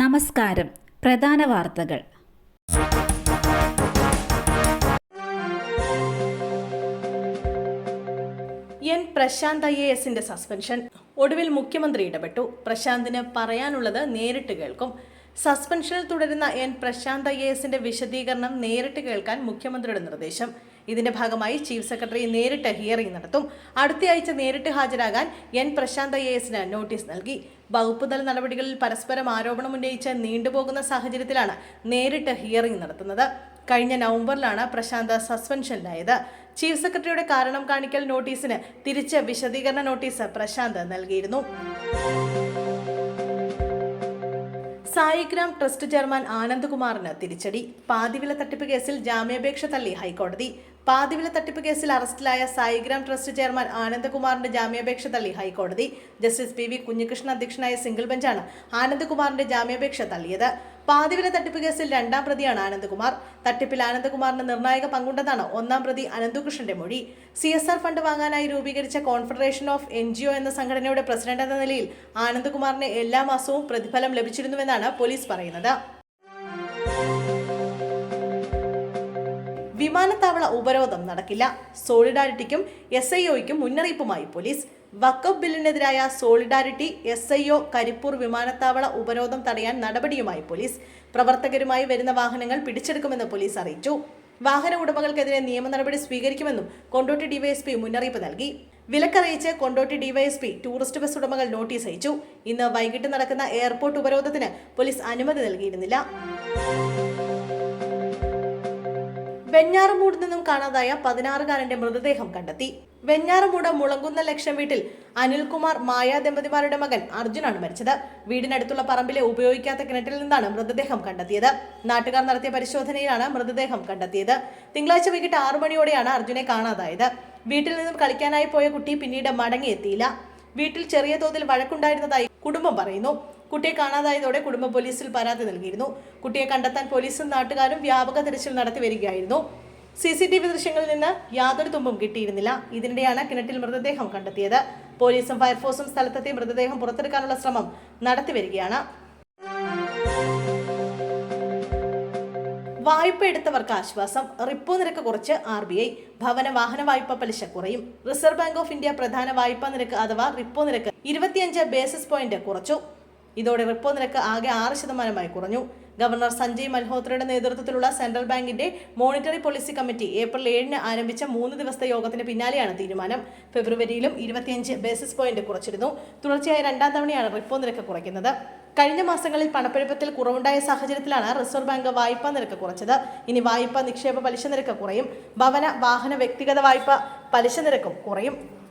നമസ്കാരം. പ്രധാന വാർത്തകൾ. എൻ പ്രശാന്ത് ഐ എ എസിന്റെ സസ്പെൻഷൻ. ഒടുവിൽ മുഖ്യമന്ത്രി ഇടപെട്ടു. പ്രശാന്തിന് പറയാനുള്ളത് നേരിട്ട് കേൾക്കും. സസ്പെൻഷനിൽ തുടരുന്ന എൻ പ്രശാന്ത് ഐ എ എസിന്റെ വിശദീകരണം നേരിട്ട് കേൾക്കാൻ മുഖ്യമന്ത്രിയുടെ നിർദ്ദേശം. ഇതിന്റെ ഭാഗമായി ചീഫ് സെക്രട്ടറി നേരിട്ട് ഹിയറിംഗ് നടത്തും. അടുത്തയാഴ്ച നേരിട്ട് ഹാജരാകാൻ എൻ പ്രശാന്ത് ഐ എസിന് നോട്ടീസ് നൽകി. വകുപ്പ് തല നടപടികളിൽ പരസ്പരം ആരോപണം ഉന്നയിച്ച് നീണ്ടുപോകുന്ന സാഹചര്യത്തിലാണ് നേരിട്ട് ഹിയറിംഗ് നടത്തുന്നത്. കഴിഞ്ഞ നവംബറിലാണ് പ്രശാന്ത് സസ്പെൻഷനിലായത് ചീഫ് സെക്രട്ടറിയുടെ കാരണം കാണിക്കൽ നോട്ടീസിന് തിരിച്ച് വിശദീകരണ നോട്ടീസ് പ്രശാന്ത് നൽകിയിരുന്നു. സായിഗ്രാം ട്രസ്റ്റ് ചെയർമാൻ ആനന്ദ്കുമാറിന് തിരിച്ചടി. പാതിവില തട്ടിപ്പ് കേസിൽ ജാമ്യാപേക്ഷ തള്ളി ഹൈക്കോടതി. പാതിവില തട്ടിപ്പ് കേസിൽ അറസ്റ്റിലായ സായിഗ്രാം ട്രസ്റ്റ് ചെയർമാൻ ആനന്ദ്കുമാറിന്റെ ജാമ്യാപേക്ഷ തള്ളി ഹൈക്കോടതി. ജസ്റ്റിസ് പി വി കുഞ്ഞികൃഷ്ണൻ അധ്യക്ഷനായ സിംഗിൾ ബെഞ്ചാണ് ആനന്ദ്കുമാറിന്റെ ജാമ്യാപേക്ഷ തള്ളിയത്. പാതിവില തട്ടിപ്പ് കേസിൽ രണ്ടാം പ്രതിയാണ് ആനന്ദകുമാർ തട്ടിപ്പിൽ ആനന്ദകുമാറിന് നിർണായക പങ്കുണ്ടെന്നാണ് ഒന്നാം പ്രതി അനന്തകൃഷ്ണന്റെ മൊഴി. സി എസ് ആർ ഫണ്ട് വാങ്ങാനായി രൂപീകരിച്ച confederation of N G O എന്ന സംഘടനയുടെ പ്രസിഡന്റ് എന്ന നിലയിൽ ആനന്ദകുമാറിന് എല്ലാ മാസവും പ്രതിഫലം ലഭിച്ചിരുന്നുവെന്നാണ് പോലീസ് പറയുന്നത്. വിമാനത്താവള ഉപരോധം നടക്കില്ല. സോളിഡാരിറ്റിക്കും എസ് ഐ ഒയ്ക്കും മുന്നറിയിപ്പുമായി police. Waqf ബില്ലിനെതിരായ solidarity S I O Karipur വിമാനത്താവള ഉപരോധം തടയാൻ നടപടിയുമായി പോലീസ്. പ്രവർത്തകരുമായി വരുന്ന വാഹനങ്ങൾ പിടിച്ചെടുക്കുമെന്ന് പോലീസ് അറിയിച്ചു. വാഹന ഉടമകൾക്കെതിരെ നിയമ നടപടി സ്വീകരിക്കുമെന്നും കൊണ്ടോട്ടി ഡിവൈഎസ്പി മുന്നറിയിപ്പ് നൽകി. വിലക്കറിയിച്ച് കൊണ്ടോട്ടി ഡിവൈഎസ്പി ടൂറിസ്റ്റ് ബസ് ഉടമകൾ നോട്ടീസ് അയച്ചു. ഇന്ന് വൈകിട്ട് നടക്കുന്ന എയർപോർട്ട് ഉപരോധത്തിന് പോലീസ് അനുമതി നൽകിയിരുന്നില്ല. വെഞ്ഞാറമൂട് നിന്നും കാണാതായ പതിനാറുകാരന്റെ മൃതദേഹം കണ്ടെത്തി. വെഞ്ഞാറമൂട് മുളങ്കുന്ന ലക്ഷം വീട്ടിൽ അനിൽകുമാർ മായ ദമ്പതിമാരുടെ മകൻ അർജുനാണ് മരിച്ചത്. വീടിനടുത്തുള്ള പറമ്പിലെ ഉപയോഗിക്കാത്ത കിണറ്റിൽ നിന്നാണ് മൃതദേഹം കണ്ടെത്തിയത്. നാട്ടുകാർ നടത്തിയ പരിശോധനയിലാണ് മൃതദേഹം കണ്ടെത്തിയത്. തിങ്കളാഴ്ച വൈകിട്ട് ആറു മണിയോടെയാണ് അർജുനെ കാണാതായത്. വീട്ടിൽ നിന്നും കളിക്കാനായി പോയ കുട്ടി പിന്നീട് മടങ്ങിയെത്തിയില്ല. വീട്ടിൽ ചെറിയ തോതിൽ വഴക്കുണ്ടായിരുന്നതായി കുടുംബം പറയുന്നു. കുട്ടിയെ കാണാതായതോടെ കുടുംബം പോലീസിൽ പരാതി നൽകിയിരുന്നു. കുട്ടിയെ കണ്ടെത്താൻ പോലീസും നാട്ടുകാരും വ്യാപക തിരച്ചിൽ നടത്തി വരികയായിരുന്നു. സി സി ടി വി ദൃശ്യങ്ങളിൽ നിന്ന് യാതൊരു തുമ്പും കിട്ടിയിരുന്നില്ല. ഇതിനിടെയാണ് കിണറ്റിൽ മൃതദേഹം കണ്ടെത്തിയത്. പോലീസും ഫയർഫോഴ്സും സ്ഥലത്തെത്തി മൃതദേഹം പുറത്തെടുക്കാനുള്ള ശ്രമം നടത്തിവരികയാണ് വായ്പ എടുത്തവർക്ക് ആശ്വാസം. റിപ്പോ നിരക്ക് കുറച്ച്. R B I. ഭവന വാഹന വായ്പ പലിശ കുറയും. റിസർവ് ബാങ്ക് ഓഫ് ഇന്ത്യ പ്രധാന വായ്പാ നിരക്ക് അഥവാ റിപ്പോ നിരക്ക് ഇരുപത്തിയഞ്ച് ബേസിസ് പോയിന്റ് കുറച്ചു. ഇതോടെ റിപ്പോ നിരക്ക് ആകെ ആറ് ശതമാനമായി കുറഞ്ഞു. ഗവർണർ സഞ്ജയ് മൽഹോത്രയുടെ നേതൃത്വത്തിലുള്ള സെൻട്രൽ ബാങ്കിന്റെ മോണിറ്ററി പോളിസി കമ്മിറ്റി ഏപ്രിൽ ഏഴിന് ആരംഭിച്ച മൂന്ന് ദിവസത്തെ യോഗത്തിന് പിന്നാലെയാണ് തീരുമാനം. ഫെബ്രുവരിയിലും ഇരുപത്തിയഞ്ച് ബേസിസ് പോയിന്റ് കുറച്ചിരുന്നു. തുടർച്ചയായ രണ്ടാം തവണയാണ് റിപ്പോ നിരക്ക് കുറയ്ക്കുന്നത്. കഴിഞ്ഞ മാസങ്ങളിൽ പണപ്പെരുപ്പത്തിൽ കുറവുണ്ടായ സാഹചര്യത്തിലാണ് റിസർവ് ബാങ്ക് വായ്പാ നിരക്ക് കുറച്ചത്. ഇനി വായ്പ നിക്ഷേപ പലിശ നിരക്ക് കുറയും. ഭവന വാഹന വ്യക്തിഗത വായ്പ പലിശ നിരക്കും കുറയും.